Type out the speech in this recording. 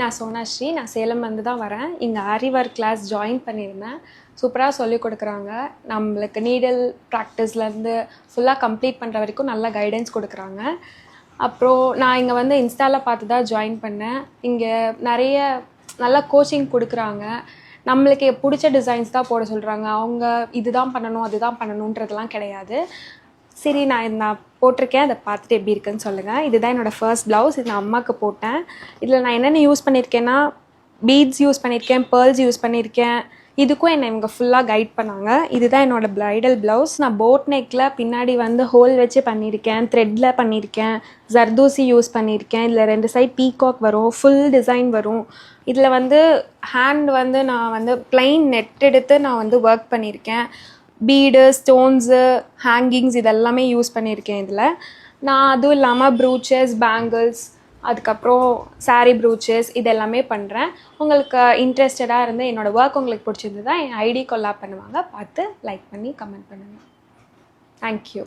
நான் சோனாஸ்ரீ நான் சேலம் வந்து தான் வரேன். இங்கே ஆரிவர் கிளாஸ் ஜாயின் பண்ணியிருந்தேன். சூப்பராக சொல்லிக் கொடுக்குறாங்க. நம்மளுக்கு நீடல் ப்ராக்டிஸ்லேருந்து ஃபுல்லாக கம்ப்ளீட் பண்ணுற வரைக்கும் நல்ல கைடன்ஸ் கொடுக்குறாங்க. அப்புறம் நான் இங்கே வந்து இன்ஸ்டாவில் பார்த்து தான் ஜாயின் பண்ணேன். இங்கே நிறைய நல்ல கோச்சிங் கொடுக்குறாங்க. நம்மளுக்கு பிடிச்ச டிசைன்ஸ் தான் போட சொல்கிறாங்க அவங்க இதுதான் பண்ணணும் அதுதான் பண்ணணுன்றதுலாம் கிடையாது. சரி நான் நான் போட்டிருக்கேன். அதை பார்த்துட்டு எப்படி இருக்குன்னு சொல்லுங்கள் இதுதான் என்னோடய ஃபர்ஸ்ட் ப்ளவுஸ் இது நான் அம்மாவுக்கு போட்டேன். இதில் நான் என்னென்ன யூஸ் பண்ணியிருக்கேன்னா பீட்ஸ் யூஸ் பண்ணியிருக்கேன் பேர்ல்ஸ் யூஸ் பண்ணியிருக்கேன். இதுக்கும் என்னை இவங்க ஃபுல்லாக கைட் பண்ணாங்க. இதுதான் என்னோடய ப்ரைடல் ப்ளவுஸ் நான் போட் நெக்கில் பின்னாடி வந்து ஹோல் வச்சு பண்ணியிருக்கேன். த்ரெட்டில் பண்ணியிருக்கேன். ஜர்தூசி யூஸ் பண்ணியிருக்கேன். இதில் ரெண்டு சைட் பீகாக் வரும். ஃபுல் டிசைன் வரும். இதில் வந்து ஹேண்ட் வந்து நான் வந்து plain நெட் எடுத்து நான் வந்து ஒர்க் பண்ணியிருக்கேன். பீடு ஸ்டோன்ஸு ஹேங்கிங்ஸ் இதெல்லாமே யூஸ் பண்ணியிருக்கேன் இதில். நான் அதுவும் இல்லாமல் ப்ரூச்சஸ் பேங்கிள்ஸ் அதுக்கப்புறம் saree ப்ரூச்சஸ் இது எல்லாமே பண்ணுறேன் உங்களுக்கு இன்ட்ரெஸ்டடாக இருந்து என்னோடய ஒர்க் உங்களுக்கு பிடிச்சிருந்ததா என் ஐடி கொல்லா பண்ணுவாங்க. பார்த்து லைக் பண்ணி கமெண்ட் பண்ணுங்கள் தேங்க்யூ